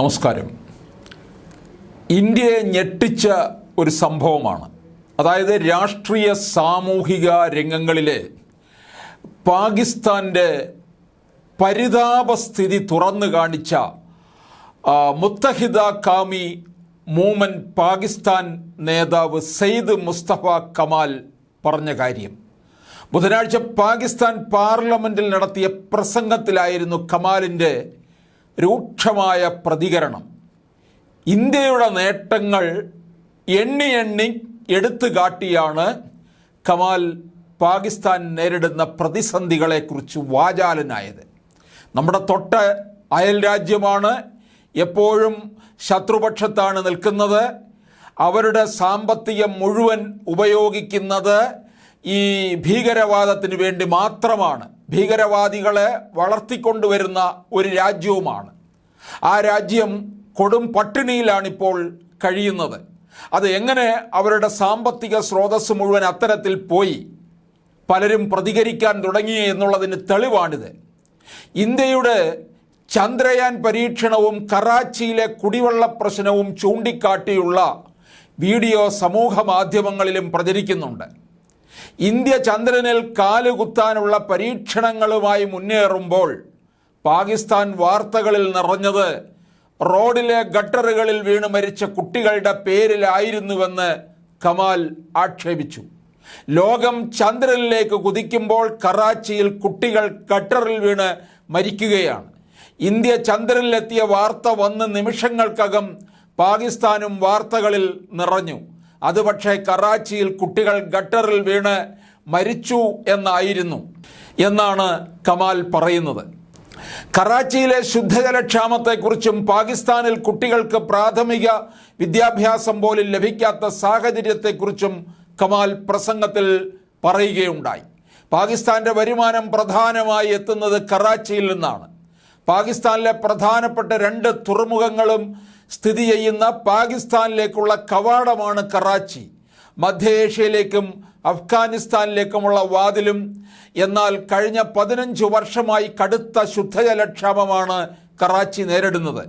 നമസ്കാരം. ഇന്ത്യയെ ഞെട്ടിച്ച ഒരു സംഭവമാണ്. അതായത് രാഷ്ട്രീയ സാമൂഹിക രംഗങ്ങളിലെ പാകിസ്ഥാന്റെ പരിതാപസ്ഥിതി തുറന്നു കാണിച്ച മുത്തഹിദ കാമി മൂമൻ പാകിസ്ഥാൻ നേതാവ് സെയ്ദ് മുസ്തഫ കമാൽ പറഞ്ഞ കാര്യം. ബുധനാഴ്ച പാകിസ്ഥാൻ പാർലമെന്റിൽ നടത്തിയ പ്രസംഗത്തിലായിരുന്നു കമാലിന്റെ രൂക്ഷമായ പ്രതികരണം. ഇന്ത്യയുടെ നേട്ടങ്ങൾ എണ്ണി എണ്ണി എടുത്തു കാട്ടിയാണ് കമാൽ പാകിസ്ഥാൻ നേരിടുന്ന പ്രതിസന്ധികളെക്കുറിച്ച് വാചാലനായത്. നമ്മുടെ തൊട്ട് അയൽ രാജ്യമാണ് എപ്പോഴും ശത്രുപക്ഷത്താണ് നിൽക്കുന്നത്. അവരുടെ സാമ്പത്തികം മുഴുവൻ ഉപയോഗിക്കുന്നത് ഈ ഭീകരവാദത്തിന് വേണ്ടി മാത്രമാണ്. ഭീകരവാദികളെ വളർത്തിക്കൊണ്ടുവരുന്ന ഒരു രാജ്യവുമാണ്. ആ രാജ്യം കൊടും പട്ടിണിയിലാണിപ്പോൾ കഴിയുന്നത്. അത് എങ്ങനെ അവരുടെ സാമ്പത്തിക സ്രോതസ് മുഴുവൻ അത്തരത്തിൽ പോയി? പലരും പ്രതികരിക്കാൻ തുടങ്ങി എന്നുള്ളതിന് തെളിവാണിത്. ഇന്ത്യയുടെ ചന്ദ്രയാൻ പരീക്ഷണവും കറാച്ചിയിലെ കുടിവെള്ള പ്രശ്നവും ചൂണ്ടിക്കാട്ടിയുള്ള വീഡിയോ സമൂഹ മാധ്യമങ്ങളിലും പ്രചരിക്കുന്നുണ്ട്. ഇന്ത്യ ചന്ദ്രനിൽ കാലുകുത്താനുള്ള പരീക്ഷണങ്ങളുമായി മുന്നേറുമ്പോൾ പാകിസ്ഥാൻ വാർത്തകളിൽ നിറഞ്ഞത് റോഡിലെ ഗട്ടറുകളിൽ വീണ് മരിച്ച കുട്ടികളുടെ പേരിലായിരുന്നുവെന്ന് കമാൽ ആക്ഷേപിച്ചു. ലോകം ചന്ദ്രനിലേക്ക് കുതിക്കുമ്പോൾ കറാച്ചിയിൽ കുട്ടികൾ ഗട്ടറിൽ വീണ് മരിക്കുകയാണ്. ഇന്ത്യ ചന്ദ്രനിലെത്തിയ വാർത്ത വന്ന് നിമിഷങ്ങൾക്കകം പാകിസ്ഥാനും വാർത്തകളിൽ നിറഞ്ഞു. അത് പക്ഷേ കറാച്ചിയിൽ കുട്ടികൾ ഗട്ടറിൽ വീണ് മരിച്ചു എന്നായിരുന്നു എന്നാണ് കമാൽ പറയുന്നത്. കറാച്ചിയിലെ ശുദ്ധജലക്ഷാമത്തെക്കുറിച്ചും പാകിസ്ഥാനിൽ കുട്ടികൾക്ക് പ്രാഥമിക വിദ്യാഭ്യാസം പോലും ലഭിക്കാത്ത സാഹചര്യത്തെക്കുറിച്ചും കമാൽ പ്രസംഗത്തിൽ പറയുകയുണ്ടായി. പാകിസ്ഥാന്റെ വരുമാനം പ്രധാനമായി എത്തുന്നത് കറാച്ചിയിൽ നിന്നാണ്. പാകിസ്ഥാനിലെ പ്രധാനപ്പെട്ട രണ്ട് തുറമുഖങ്ങളും സ്ഥിതി ചെയ്യുന്ന പാകിസ്ഥാനിലേക്കുള്ള കവാടമാണ് കറാച്ചി. മധ്യ ഏഷ്യയിലേക്കും അഫ്ഗാനിസ്ഥാനിലേക്കുമുള്ള വാതിലും എന്നാൽ കഴിഞ്ഞ പതിനഞ്ച് വർഷമായി കടുത്ത ശുദ്ധജലക്ഷാമമാണ് കറാച്ചി നേരിടുന്നത്.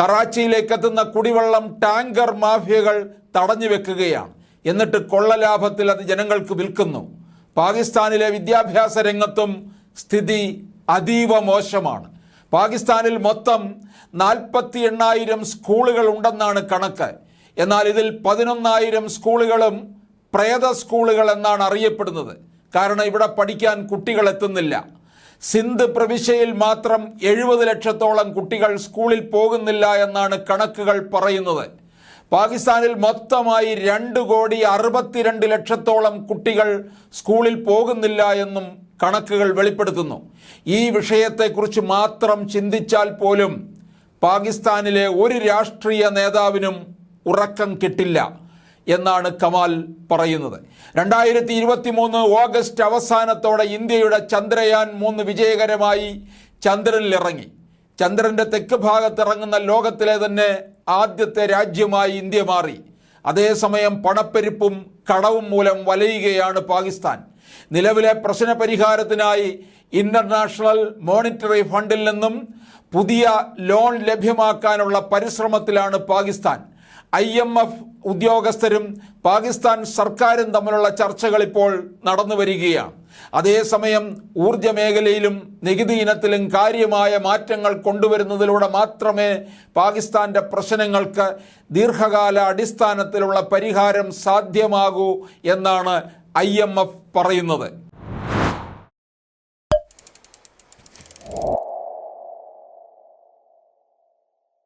കറാച്ചിയിലേക്ക് എത്തുന്ന കുടിവെള്ളം ടാങ്കർ മാഫിയകൾ തടഞ്ഞു വെക്കുകയാണ്. എന്നിട്ട് കൊള്ളലാഭത്തിൽ അത് ജനങ്ങൾക്ക് വിൽക്കുന്നു. പാകിസ്ഥാനിലെ വിദ്യാഭ്യാസ രംഗത്തും സ്ഥിതി അതീവ മോശമാണ്. പാകിസ്ഥാനിൽ മൊത്തം നാൽപ്പത്തി എണ്ണായിരം സ്കൂളുകൾ ഉണ്ടെന്നാണ് കണക്ക്. എന്നാൽ ഇതിൽ പതിനൊന്നായിരം സ്കൂളുകളും പ്രേത സ്കൂളുകൾ എന്നാണ് അറിയപ്പെടുന്നത്. കാരണം ഇവിടെ പഠിക്കാൻ കുട്ടികൾ എത്തുന്നില്ല. സിന്ധ് പ്രവിശ്യയിൽ മാത്രം എഴുപത് ലക്ഷത്തോളം കുട്ടികൾ സ്കൂളിൽ പോകുന്നില്ല എന്നാണ് കണക്കുകൾ പറയുന്നത്. പാകിസ്ഥാനിൽ മൊത്തമായി രണ്ട് കോടി അറുപത്തിരണ്ട് ലക്ഷത്തോളം കുട്ടികൾ സ്കൂളിൽ പോകുന്നില്ല എന്നും കണക്കുകൾ വെളിപ്പെടുത്തുന്നു. ഈ വിഷയത്തെക്കുറിച്ച് മാത്രം ചിന്തിച്ചാൽ പോലും പാകിസ്ഥാനിലെ ഒരു രാഷ്ട്രീയ നേതാവിനും ഉറക്കം കിട്ടില്ല എന്നാണ് കമാൽ പറയുന്നത്. രണ്ടായിരത്തി ഇരുപത്തി മൂന്ന് ഓഗസ്റ്റ് അവസാനത്തോടെ ഇന്ത്യയുടെ ചന്ദ്രയാൻ മൂന്ന് വിജയകരമായി ചന്ദ്രനിലിറങ്ങി. ചന്ദ്രന്റെ തെക്ക് ഭാഗത്തിറങ്ങുന്ന ലോകത്തിലെ തന്നെ ആദ്യത്തെ രാജ്യമായി ഇന്ത്യ മാറി. അതേസമയം പണപ്പെരുപ്പും കടവും മൂലം വലയുകയാണ് പാകിസ്ഥാൻ. നിലവിലെ പ്രശ്ന പരിഹാരത്തിനായി ഇന്റർനാഷണൽ മോണിറ്ററി ഫണ്ടിൽ നിന്നും പുതിയ ലോൺ ലഭ്യമാക്കാനുള്ള പരിശ്രമത്തിലാണ് പാകിസ്ഥാൻ. ഐ എം എഫ് ഉദ്യോഗസ്ഥരും പാകിസ്ഥാൻ സർക്കാരും തമ്മിലുള്ള ചർച്ചകൾ ഇപ്പോൾ നടന്നു വരികയാണ്. അതേസമയം ഊർജ മേഖലയിലും നികുതി ഇനത്തിലും കാര്യമായ മാറ്റങ്ങൾ കൊണ്ടുവരുന്നതിലൂടെ മാത്രമേ പാകിസ്ഥാന്റെ പ്രശ്നങ്ങൾക്ക് ദീർഘകാല അടിസ്ഥാനത്തിലുള്ള പരിഹാരം സാധ്യമാകൂ എന്നാണ് ഐ പറയുന്നത്.